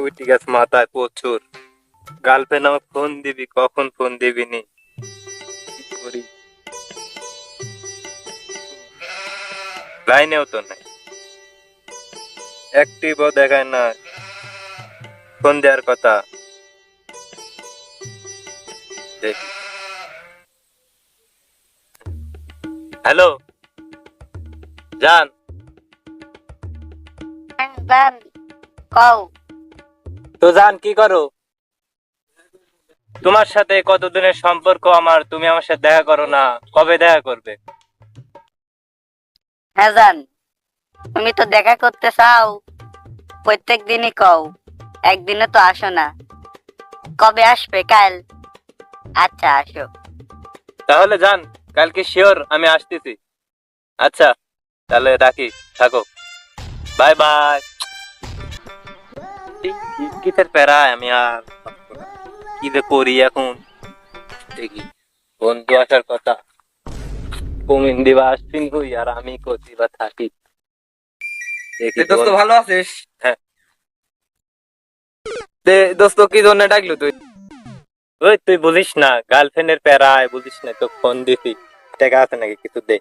উঠে গেছে মাথায় প্রচুর। গার্লফ্রেন্ড আমাকে ফোন দিবি? কখন ফোন দিবি নি? লাইনেও তো নাই। অ্যাক্টিভও দেখায় না। ফোন দেওয়ার কথা। হ্যালো জান? জান। কও। তো জান কি করো? তোমার সাথে কতদিনের সম্পর্ক আমার তুমি আমার সাথে দেখা করো না কবে দেখা করবে? হ্যাঁ জান তুমি তো দেখা করতে চাও প্রত্যেক দিনই কও একদিনে তো আসো না। কবে আসবে কাল? আচ্ছা আসো। তাহলে যান কালকে শিওর আমি আসতেছি। আচ্ছা তাহলে রাখি থাকো। Bye bye. কিসের প্যারায় আমি আর কি যে করি এখন? দেখি বন্ধু আসার কথা। কমিন দিবা আসছিন আর আমি বা থাকি। দেখি দোস্ত ভালো আছিস? হ্যাঁ। দোস্ত কি জন্য ডাকলো তুই? ওই তুই বলিস না গার্লফ্রেন্ডের প্যারায় বলিস না তো ফোন দিছি। টাকা আছে নাকি? কিছু দে।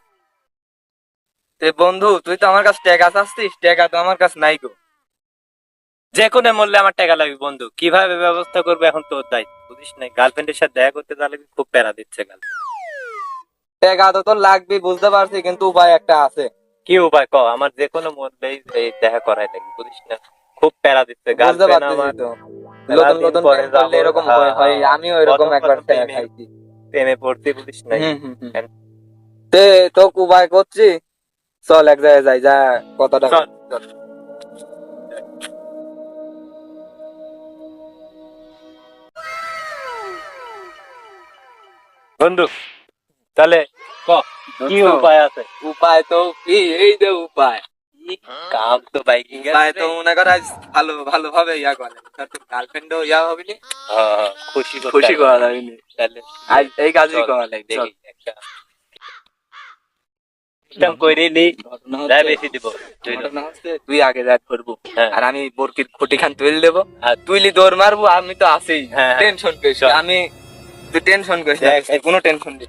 বন্ধু তুই তো আমার কাছে টাকা চাচ্ছিস টাকা তো আমার কাছে নাই গো। যে কোনো মূল্যে আমার টাকা লাগবে বন্ধু। কীভাবে ব্যবস্থা করবে এখন তোর দায়িত্ব বুঝিস না গার্লফ্রেন্ডের সাথে দেখা করতে তাহলে খুব প্যারা দিচ্ছে গার্লফ্রেন্ড টাকা তো তোর লাগবে বুঝতে পারছি কিন্তু উপায় একটা আছে। কি উপায় ক আমার যে কোনো মূল্যেই এই দেখা করাই লাগবে বুঝিস না? খুব প্যারা দিচ্ছে গার্লফ্রেন্ড আমার। তো নতুন নতুন করলে এরকম হ্যাঁ, হয় হয় হ্যাঁ। আমিও এরকম একবার টাকা খাইছি। প্রেমে পড়তে বুঝিস না। হ্যাঁ। তে তো উপায় করছি। চল এক জায়গায় যাই যা কত টাকা চল। বন্ধু তাহলে ক? কি উপায় আছে? উপায় তো কি? এই যে উপায়। কাম তো বাইকিং উপায় তো মনে কর আজ ভালো ভালো ভাবে ইয়া করে। তোর গার্লফ্রেন্ডও ইয়া হবে নি খুশি খুশি করা যাবে নি তাহলে আজ এই কাজই করা লাগবে দেখি একটা সিস্টেম করে নি। ঘটনা বেশি দিব তুই আগে যা করব। হ্যাঁ। আর আমি বরকির খুঁটি খান তুলে দেবো। আর তুইলি দৌড় মারবো আমি তো আছি হ্যাঁ, হ্যাঁ। টেনশন করিস না। চল। আমি তুই টেনশন করিস না। দেখ। এই কোনো টেনশন নেই।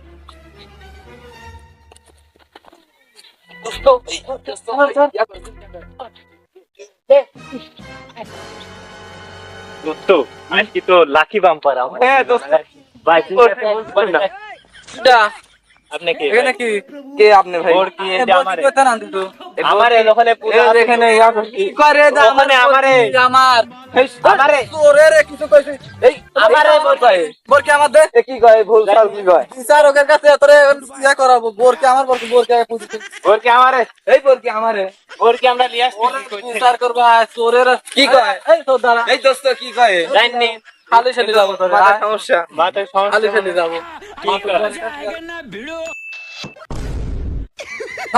দোস্ত আজকে তো লাকি বাম্পার আমার। হ্যাঁ দোস্ত। বাইকিং দা, আপনি কি? এখানে কি? কে আপনি ভাই? বোর কি এই যে এ, বোর আমারে? কি করতে না দিত? এ, বোর আমারে কি- ওখানে পুরো এ, এখানে ইয়া কর- কি করে দা, ওখানে আমার। বোর আমারে। কি আমার। এই, আমারে। তোরে রে কিছু কইছিস? কয়। কি আমার দে। এ কি কয়? ভুল কি কয়? বিচারকের কাছে তোরে ইয়া করাবো। বোর কি আমার আমারে? এই আমারে। আমরা বিচার করবা? চোরের কয়? এই তোর এই দোস্ত কি কয়? জানি। খালি ছেলে যাব তোরে সমস্যা? মাথায় খালি যাব?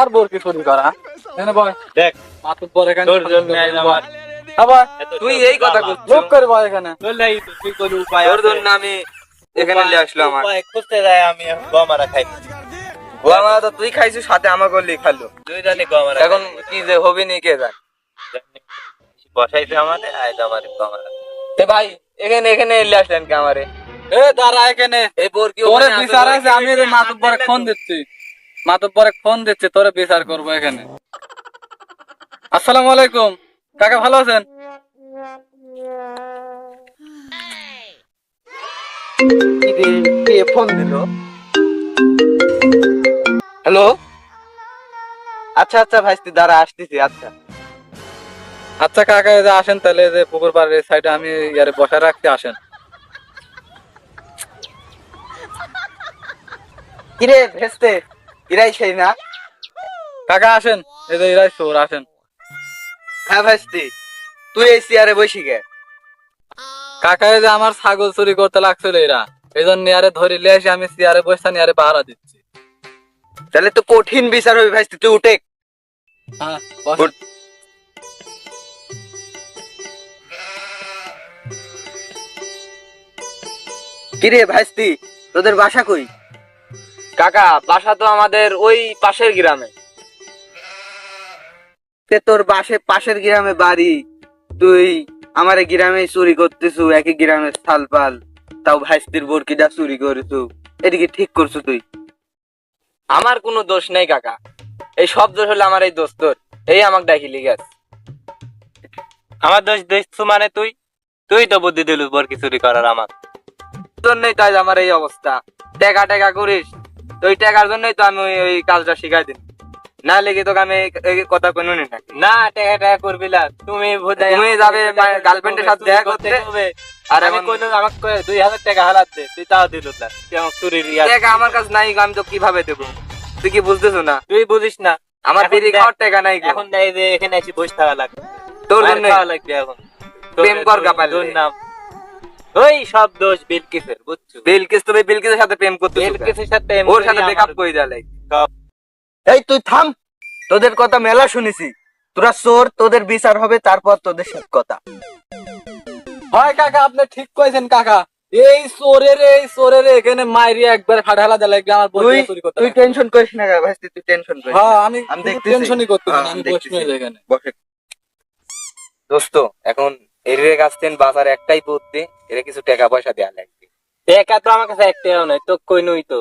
আর চুরি করা। দেখ মাতুর পর এখানে তোর জন্য আমার আবার তুই এই কথা। বলছিস লোক করে বয় এখানে। তো তুই কোন উপায় তোর এখানে নিয়ে আসলো আমার। উপায় খুঁজতে যাই আমি গমারা খাই। গোয়া তো তুই খাইছিস সাথে আমাকে লিখালো তুই জানি গমারা এখন কি যে হবে নি কে জান? বসাইছে আমার গমারা তে ভাই এখানে এখানে এলে আসলেন কি আমারে? এ দাঁড়া এখানে। এই বোর কি তোরে বিচার আছে আমি মাতুর পরে ফোন দিচ্ছি। মাতুর পরে ফোন দিচ্ছি তোরে বিচার করব এখানে। আসসালামু আলাইকুম। কাকা ভালো আছেন? ফোন দিল? হ্যালো? আচ্ছা আচ্ছা ভাই তুই দাঁড়া আসতেছি আচ্ছা। আচ্ছা কাকা যে আসেন তাহলে যে পুকুর পাড়ের সাইডে আমি ইয়ারে বসা রাখতে আসেন। কিরে ভেস্তে ইরাই সেই না? কাকা আসেন এই যে ইরাই চোর আসেন। হ্যাঁ ভেস্তি তুই এই চেয়ারে বসি গে। কাকা যে আমার ছাগল চুরি করতে লাগছিল এরা এই জন্য ইয়ারে ধরে এসে আমি চেয়ারে বসে ইয়ারে পাহারা দিচ্ছি। তাহলে তো কঠিন বিচার হবে ভাইস্তি তুই উঠে। হ্যাঁ বসেন। কিরে ভাইস্তি তোদের বাসা কই? কাকা বাসা তো আমাদের ওই পাশের গ্রামে। তে তোর বাসে পাশের গ্রামে বাড়ি। তুই আমার গ্রামে চুরি করতেছু একই গ্রামের সালপাল তাও ভাইস্তির বরকিটা চুরি করেছু। এদিকে ঠিক করছ তুই। আমার কোনো দোষ নেই কাকা। এই সব দোষ হলো আমার এই দোস্তর এই আমাকে ডাকি লিগাস আমার দোষ দেখছ মানে তুই? তুই তো বুদ্ধি দিলু বরকি চুরি করার আমার তোর নেই তাই আমার এই অবস্থা। টাকা টাকা করিস। তো ওই টাকার জন্যই তো আমি ওই- ওই কাজটা শিখাই দিন না লেগে তোকে আমি কথা কোনো নি না টাকা টাকা করবি না। তুমি তুমি যাবে গার্লফ্রেন্ডের সাথে দেখা করতে? হবে। আর আমি কইলো আমাকে দুই হাজার টাকা হালাত দে তুই তাও দিল না। তুই টাকা আমার কাছে নাই আমি তো কীভাবে দেবো? তুই কি বুঝতেছো না? তুই বুঝিস না। আমার বিড়ি খাওয়ার টাকা নাই এখন যে এখানে এসে বসে থাকা লাগবে। তোর জন্য খাওয়া লাগবে এখন। প্রেম কর গা পারলে। তোর নাম। ওই সব দোষ বিলকিসের বুঝছ? বিলকিস তুমি বিলকিসের সাথে প্রেম করতে বিলকিসের সাথে ওর সাথে ব্রেকআপ করে দেয়া লাগে এই তুই থাম। তোদের কথা মেলা শুনেছি। তোরা চোর তোদের বিচার হবে তারপর তোদের সাথে কথা। হয় কাকা আপনি ঠিক কইছেন কাকা। এই চোরের এই চোরের এখানে মাইরি একবার ফাটালা দিলে আমার তুই তুই টেনশন করিস না ভাই তুই টেনশন করিস হ্যাঁ আমি আমি। টেনশনই করতে হ্যাঁ, আমি বসে। এখানে। বসে। দোস্ত এখন এর গাছতেন বাজার একটাই বুদ্ধি এর কিছু টাকা পয়সা দেয়া লাগবে। টাকা তো আমার কাছে একটাও নাই তো কই নই তো।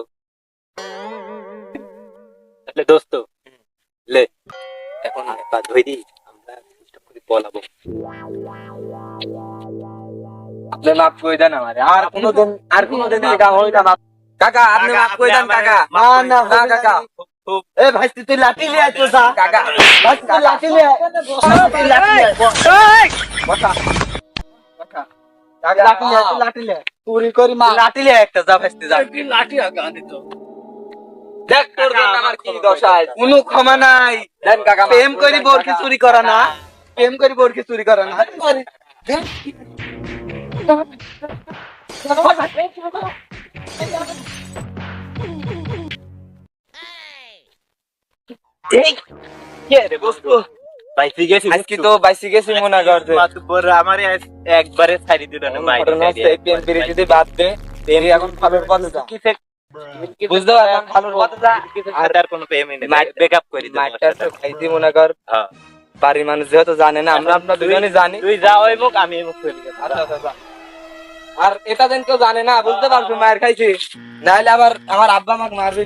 তাহলে দোস্ত। লে এখন পা ধইরি আমরা চেষ্টা করি বলাবো আপনি মাফ করে দেন আমারে। আর কোনোদিন আর কোনোদিন কাম হইতা না। কাকা আপনি মাফ করে দেন কাকা। না না না কাকা। এ ভাই তুই লাঠি লিয়ে আইছো যা কাকা। ভাই তুই লাঠি লিয়ে লাঠি। বসা। বসা লাঠি লাঠি। চুরি করি মা। লাঠি লিয়ে একটা যা ভাই যা। লাঠি আগা আনিত দেখ তোর জন্য আমার কি দশা? কোনো ক্ষমা নাই। দেন কাকা প্রেম করি বোরকি চুরি করা না। প্রেম করি বোরকি চুরি করা না। একবারে ছাড়ি দিল না এখন যা কিসে বুঝতে পারলাম আর আর কোনো পেমেন্ট নেই। ব্যাকআপ করি দেব মাইরটা তো খাইছি মনে কর। হ্যাঁ। বাড়ির মানুষ যেহেতু জানে না আমরা আমরা দুজনে জানি। তুই যা ওই মুখ আমি এই মুখ চলে আচ্ছা, আচ্ছা, আচ্ছা। আর এটা যেন কেউ জানে না বুঝতে পারছ মায়ের খাইছি। নাহলে আবার আমার আব্বা আমাকে মারবে।